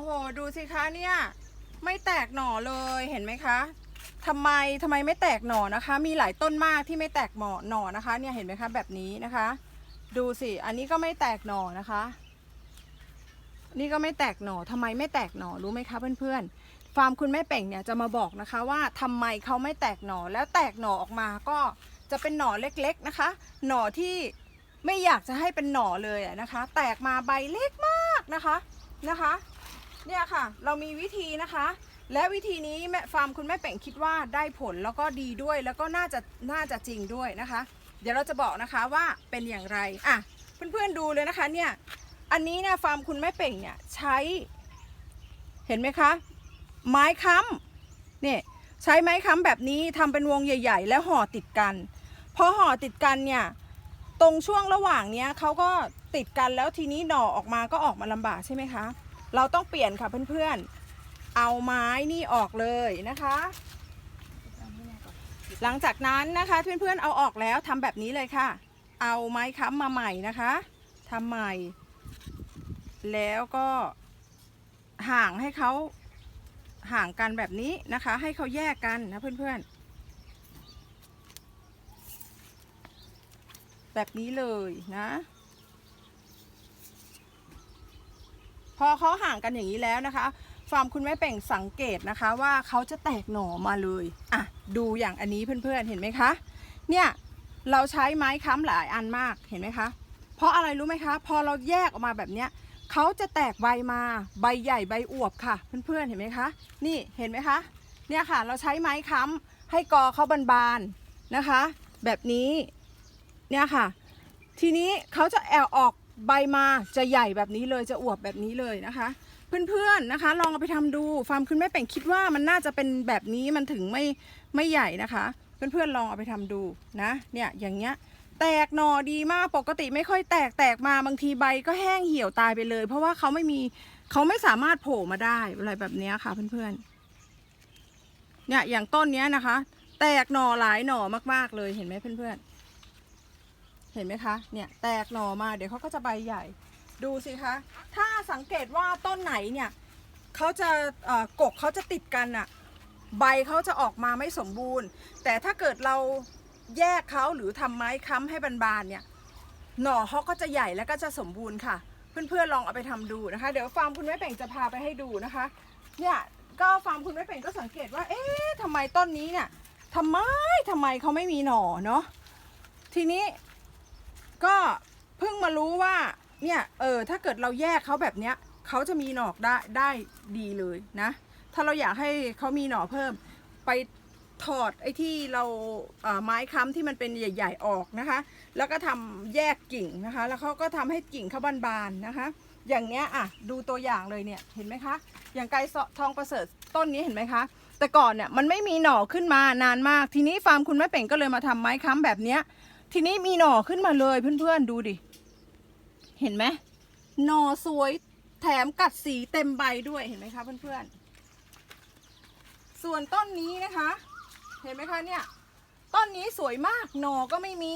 อ้โห ดูสิคะเนี่ยไม่แตกหน่อเลยเห็นไหมคะทำไมทำไมไม่แตกหน่อนะคะ มีหลายต้นมากที่ไม่แตกหน่อหน่อนะคะเนี่ยเห็นไหมคะแบบนี้นะคะ ดูสิอันนี้ก็ไม่แตกหน่อนะคะ นี่ก็ไม่แตกหน่อทำไมไม่แตกหน่อรู้ไหมคะเพื่อนๆฟาร์มคุณแม่เป่งเนี่ยจะมาบอกนะคะ ว่าทำไมเขาไม่แตกหน่อแล้วแตกหน่อออกมาก็จะเป็นหน่อเล็กๆนะคะ หน่อที่ไม่อยากจะให้เป็นหน่อเลยนะคะ แตกมาใบเล็กมากนะคะนะคะ เนี่ยค่ะ เรามีวิธีนะคะ และวิธีนี้แม่ฟาร์มคุณแม่เป่งคิดว่าได้ผลแล้วก็ดีด้วยแล้วก็น่าจะน่าจะจริงด้วยนะคะ เดี๋ยวเราจะบอกนะคะว่าเป็นอย่างไรอะเพื่อนๆดูเลยนะคะเนี่ยอันนี้เนี่ยฟาร์มคุณแม่เป่งเนี่ยใช้ เห็นไหมคะ ไม้ค้ำเนี่ยใช้ไม้ค้ำแบบนี้ทำเป็นวงใหญ่ ๆ แล้วห่อติดกันพอห่อติดกันเนี่ยตรงช่วงระหว่างเนี้ยเขาก็ติดกันแล้วทีนี้หน่อออกมาก็ออกมาลำบากใช่ไหมคะ เราต้องเปลี่ยนค่ะเพื่อนๆ เอาไม้นี่ออกเลยนะคะ หลังจากนั้นนะคะเพื่อนๆเอาออกแล้วทำแบบนี้เลยค่ะ เอาไม้ค้ำมาใหม่นะคะทำใหม่ แล้วก็ห่างให้เขาห่างกันแบบนี้นะคะ ให้เขาแยกกันนะเพื่อนๆแบบนี้เลยนะ พอเขาห่างกันอย่างนี้แล้วนะคะฟาร์มคุณแม่เป่งสังเกตนะคะว่าเขาจะแตกหน่อมาเลยอะดูอย่างอันนี้เพื่อนๆเห็นไหมคะ เนี่ยเราใช้ไม้ค้ำหลายอันมากเห็นไหมคะ เพราะอะไรรู้ไหมคะ พอเราแยกออกมาแบบเนี้ยเขาจะแตกใบมาใบใหญ่ใบอวบค่ะ เพื่อนๆเห็นไหมคะ นี่เห็นไหมคะ เนี่ยค่ะ เราใช้ไม้ค้ำให้กอเขาบานๆนะคะ แบบนี้เนี่ยค่ะ ทีนี้เขาจะแอลออก ใบมาจะใหญ่แบบนี้เลยจะอวบแบบนี้เลยนะคะ เพื่อนๆนะคะ ลองเอาไปทำดูฟาร์มคุณแม่เป่งคิดว่ามันน่าจะเป็นแบบนี้มันถึงไม่ไม่ใหญ่นะคะ เพื่อนๆลองเอาไปทำดูนะเนี่ยอย่างเงี้ยแตกหน่อดีมากปกติไม่ค่อยแตกแตกมาบางทีใบก็แห้งเหี่ยวตายไปเลย เพราะว่าเขาไม่มีเขาไม่สามารถโผล่มาได้อะไรแบบนี้ค่ะเพื่อนๆเนี่ยอย่างต้นเนี้ยนะคะ แตกหน่อหลายหน่อมากๆเลยเห็นไหมเพื่อนๆ เห็นไหมคะ เนี่ยแตกหน่อมาเดี๋ยวเขาก็จะใบใหญ่ ดูสิคะ ถ้าสังเกตว่าต้นไหนเนี่ยเขาจะกกเขาจะติดกันอะใบเขาจะออกมาไม่สมบูรณ์ แต่ถ้าเกิดเราแยกเขาหรือทำไม้ค้ำให้บานๆเนี่ยหน่อเขาก็จะใหญ่แล้วก็จะสมบูรณ์ค่ะ เพื่อนๆลองเอาไปทำดูนะคะ เดี๋ยวฟาร์มคุณแม่เป่งจะพาไปให้ดูนะคะ เนี่ยก็ฟาร์มคุณแม่เป่งก็สังเกตว่า เอ๊ะทำไมต้นนี้เนี่ยทำไมทำไมเขาไม่มีหน่อเนาะทีนี้ ก็เพิ่งมารู้ว่าเนี่ยเออถ้าเกิดเราแยกเขาแบบเนี้ยเขาจะมีหน่อได้ได้ดีเลยนะ ถ้าเราอยากให้เขามีหน่อเพิ่ม ไปถอดไอ้ที่เราเอ่อไม้ค้ำที่มันเป็นใหญ่ ๆออกนะคะ แล้วก็ทำแยกกิ่งนะคะ แล้วเขาก็ทำให้กิ่งเขาบานๆนะคะ อย่างเนี้ยอะดูตัวอย่างเลยเนี่ยเห็นไหมคะ อย่างไกรเสาะทองประเสริฐต้นนี้เห็นไหมคะ แต่ก่อนเนี่ยมันไม่มีหน่อขึ้นมานานมาก ทีนี้ฟาร์มคุณแม่เป่งก็เลยมาทำไม้ค้ำแบบเนี้ย ทีนี้มีหน่อขึ้นมาเลยเพื่อนๆดูดิ เห็นไหมหน่อสวยแถมกัดสีเต็มใบด้วยเห็นไหมคะเพื่อนๆ ส่วนต้นนี้นะคะ เห็นไหมคะเนี่ย ต้นนี้สวยมากหน่อก็ไม่มี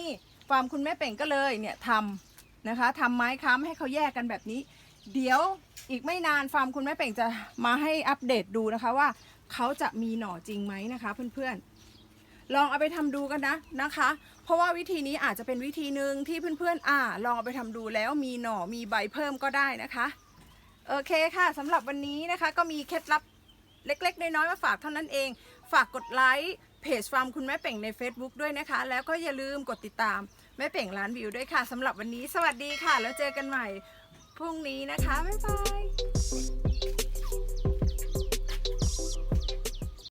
ฟาร์มคุณแม่เป่งก็เลยเนี่ยทำนะคะทำไม้ค้ำให้เขาแยกกันแบบนี้ เดี๋ยวอีกไม่นานฟาร์มคุณแม่เป่งจะมาให้อัปเดตดูนะคะว่าเขาจะมีหน่อจริงไหมนะคะ เพื่อนๆ ลองเอาไปทำดูกันนะนะคะ เพราะว่าวิธีนี้อาจจะเป็นวิธีหนึ่งที่เพื่อนๆอ่าลองเอาไปทำดูแล้วมีหน่อมีใบเพิ่มก็ได้นะคะโอเคค่ะสำหรับวันนี้นะคะ ก็มีเคล็ดลับเล็กๆ น้อยๆมาฝากเท่านั้นเอง ฝากกดไลค์เพจฟาร์มคุณแม่เป่งใน Facebook ด้วยนะคะ แล้วก็อย่าลืมกดติดตามแม่เป่งร้านวิวด้วยค่ะสำหรับวันนี้ สวัสดีค่ะ แล้วเจอกันใหม่พรุ่งนี้นะคะ บ๊ายบาย